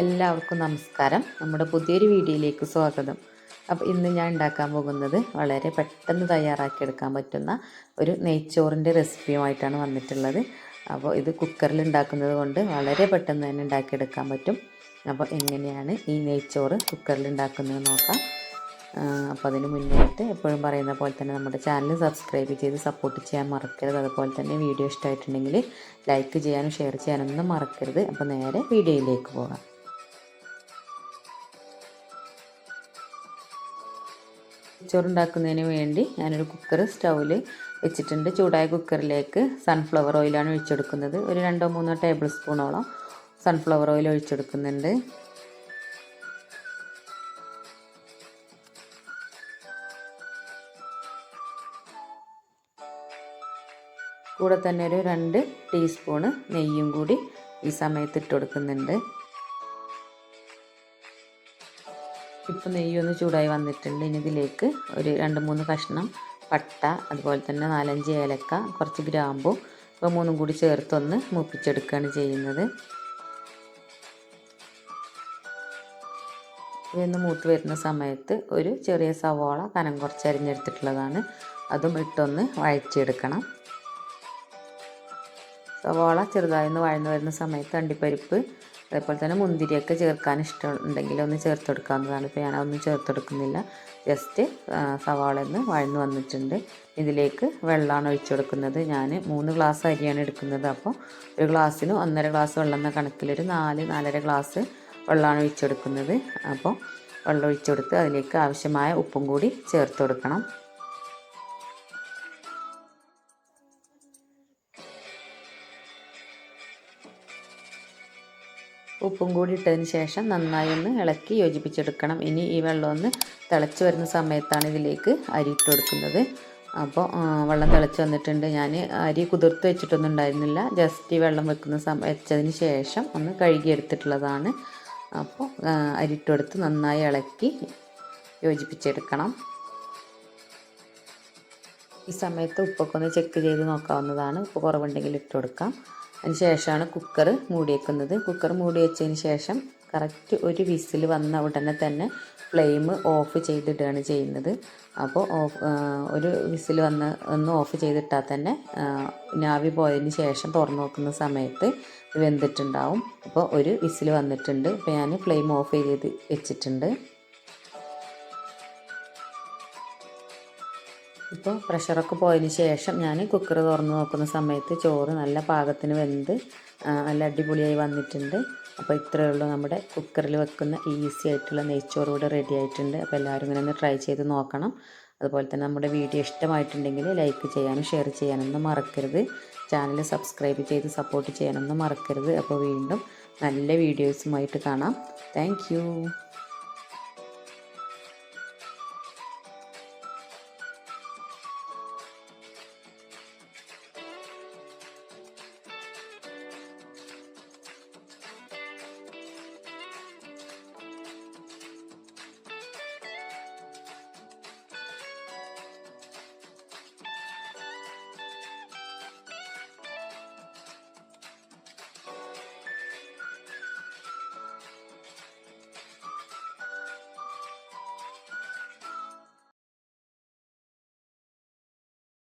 എല്ലാവർക്കും നമസ്കാരം. നമ്മുടെ പുതിയൊരു വീഡിയോയിലേക്ക് സ്വാഗതം. അപ്പോൾ ഇന്ന് ഞാൻ ഉണ്ടാക്കാൻ പോകുന്നത് വളരെ പെട്ടെന്ന് തയ്യാറാക്കിയെടുക്കാൻ പറ്റുന്ന ഒരു നെയ്ച്ചോറിന്റെ റെസിപ്പിയുമായിട്ടാണ് വന്നിട്ടുള്ളത്. അപ്പോൾ ഇത് കുക്കറിൽ ഉണ്ടാക്കുന്നത് കൊണ്ട് വളരെ പെട്ടെന്ന് തന്നെ ഉണ്ടാക്കിയെടുക്കാൻ പറ്റും. അപ്പോൾ എങ്ങനെയാണ് ഈ നെയ്ച്ചോറ് കുക്കറിൽ ഉണ്ടാക്കുന്നത് നോക്കാം. അപ്പോൾ അതിന് മുന്നായിട്ട് എപ്പോഴും പറയുന്ന പോലെ തന്നെ നമ്മുടെ ചാനൽ സബ്സ്ക്രൈബ് ചെയ്ത് സപ്പോർട്ട് ചെയ്യാൻ മറക്കരുത്. അതുപോലെ തന്നെ വീഡിയോ ഇഷ്ടമായിട്ടുണ്ടെങ്കിൽ ലൈക്ക് ചെയ്യാനും ഷെയർ ചെയ്യാനൊന്നും മറക്കരുത്. അപ്പോൾ നേരെ വീഡിയോയിലേക്ക് പോകാം. ചോറുണ്ടാക്കുന്നതിന് വേണ്ടി ഞാനൊരു കുക്കർ സ്റ്റൗവിൽ വെച്ചിട്ടുണ്ട്. ചൂടായ കുക്കറിലേക്ക് സൺഫ്ലവർ ഓയിലാണ് ഒഴിച്ചെടുക്കുന്നത്. ഒരു രണ്ടോ മൂന്നോ ടേബിൾ സ്പൂണോളം സൺഫ്ലവർ ഓയിൽ ഒഴിച്ചെടുക്കുന്നുണ്ട്. കൂടെ തന്നെ ഒരു രണ്ട് ടീസ്പൂണ് നെയ്യും കൂടി ഈ സമയത്ത് ഇട്ട് കൊടുക്കുന്നുണ്ട്. ഇപ്പം നെയ്യൊന്ന് ചൂടായി വന്നിട്ടുണ്ട്. ഇനി ഇതിലേക്ക് ഒരു രണ്ട് മൂന്ന് കഷ്ണം പട്ട അതുപോലെ തന്നെ നാലഞ്ച് ഏലക്ക കുറച്ച് ഗ്രാമ്പു ഇപ്പോൾ മൂന്നും കൂടി ചേർത്തൊന്ന് മൂപ്പിച്ചെടുക്കുകയാണ് ചെയ്യുന്നത്. ഇതൊന്ന് മൂത്ത് വരുന്ന സമയത്ത് ഒരു ചെറിയ സവാള കനം കുറച്ച് അരിഞ്ഞെടുത്തിട്ടുള്ളതാണ്. അതും ഇട്ടൊന്ന് വഴച്ചെടുക്കണം സവാള ചെറുതായി ഒന്ന് വഴന്നു വരുന്ന സമയത്ത് അണ്ടിപ്പരിപ്പ് അതേപോലെ തന്നെ മുന്തിരിയൊക്കെ ചേർക്കാൻ ഇഷ്ടമുണ്ടെങ്കിൽ ഒന്ന് ചേർത്തെടുക്കാവുന്നതാണ് ഇപ്പോൾ ഞാൻ ഒന്നും ചേർത്തെടുക്കുന്നില്ല ജസ്റ്റ് സവാള ഒന്ന് വഴന്നു വന്നിട്ടുണ്ട്. ഇതിലേക്ക് വെള്ളമാണ് ഒഴിച്ചു കൊടുക്കുന്നത്. ഞാൻ മൂന്ന് ഗ്ലാസ് അരിയാണ് എടുക്കുന്നത്. അപ്പോൾ ഒരു ഗ്ലാസ്സിന് ഒന്നര ഗ്ലാസ് വെള്ളം എന്ന കണക്കിലൊരു നാല് നാലര ഗ്ലാസ് വെള്ളമാണ് ഒഴിച്ചെടുക്കുന്നത് അപ്പോൾ വെള്ളം ഒഴിച്ചെടുത്ത് അതിലേക്ക് ആവശ്യമായ ഉപ്പും കൂടി ചേർത്ത് കൊടുക്കണം. ഉപ്പും കൂടി ഇട്ടതിന് ശേഷം നന്നായി ഒന്ന് ഇളക്കി യോജിപ്പിച്ചെടുക്കണം. ഇനി ഈ വെള്ളം ഒന്ന് തിളച്ച് വരുന്ന സമയത്താണ് ഇതിലേക്ക് അരി ഇട്ട് കൊടുക്കുന്നത്. അപ്പോൾ വെള്ളം തിളച്ച് വന്നിട്ടുണ്ട്. ഞാൻ അരി കുതിർത്ത് വെച്ചിട്ടൊന്നും ഉണ്ടായിരുന്നില്ല. ജസ്റ്റ് ഈ വെള്ളം വെക്കുന്ന സമയം വെച്ചതിന് ശേഷം ഒന്ന് കഴുകിയെടുത്തിട്ടുള്ളതാണ്. അപ്പോൾ അരി ഇട്ട് നന്നായി ഇളക്കി യോജിപ്പിച്ചെടുക്കണം. ഈ സമയത്ത് ഉപ്പൊക്കെ ഒന്ന് ചെക്ക് ചെയ്ത് നോക്കാവുന്നതാണ്. ഉപ്പ് കുറവുണ്ടെങ്കിൽ ഇട്ട് കൊടുക്കാം. അതിന് ശേഷമാണ് കുക്കർ മൂടി വെക്കുന്നത് കുക്കർ മൂടി വെച്ചതിന് ശേഷം കറക്റ്റ് ഒരു വിസിൽ വന്ന ഉടനെ തന്നെ ഫ്ലെയിം ഓഫ് ചെയ്തിടുകയാണ് ചെയ്യുന്നത്. അപ്പോൾ ഓഫ് ഒരു വിസിൽ വന്ന് ഒന്ന് ഓഫ് ചെയ്തിട്ടാൽ തന്നെ നാവി പോയതിന് ശേഷം തുറന്നു നോക്കുന്ന സമയത്ത് വെന്തിട്ടുണ്ടാവും. അപ്പോൾ ഒരു വിസിൽ വന്നിട്ടുണ്ട്. അപ്പോൾ ഞാൻ ഫ്ലെയിം ഓഫ് ചെയ്ത് വെച്ചിട്ടുണ്ട്. ഇപ്പോൾ പ്രഷറൊക്കെ പോയതിന് ശേഷം ഞാൻ കുക്കർ തുറന്ന് നോക്കുന്ന സമയത്ത് ചോറ് നല്ല പാകത്തിന് വെന്ത് നല്ല അടിപൊളിയായി വന്നിട്ടുണ്ട്. അപ്പോൾ ഇത്രയേ ഉള്ളൂ നമ്മുടെ കുക്കറിൽ വെക്കുന്ന ഈസി ആയിട്ടുള്ള നെയ്ച്ചോറ് ഇവിടെ റെഡി ആയിട്ടുണ്ട്. അപ്പോൾ എല്ലാവരും ഇങ്ങനെ ഒന്ന് ട്രൈ ചെയ്ത് നോക്കണം. അതുപോലെ തന്നെ നമ്മുടെ വീഡിയോ ഇഷ്ടമായിട്ടുണ്ടെങ്കിൽ ലൈക്ക് ചെയ്യാനും ഷെയർ ചെയ്യാനൊന്നും മറക്കരുത്. ചാനൽ സബ്സ്ക്രൈബ് ചെയ്ത് സപ്പോർട്ട് ചെയ്യാനൊന്നും മറക്കരുത്. അപ്പോൾ വീണ്ടും നല്ല വീഡിയോസുമായിട്ട് കാണാം. താങ്ക്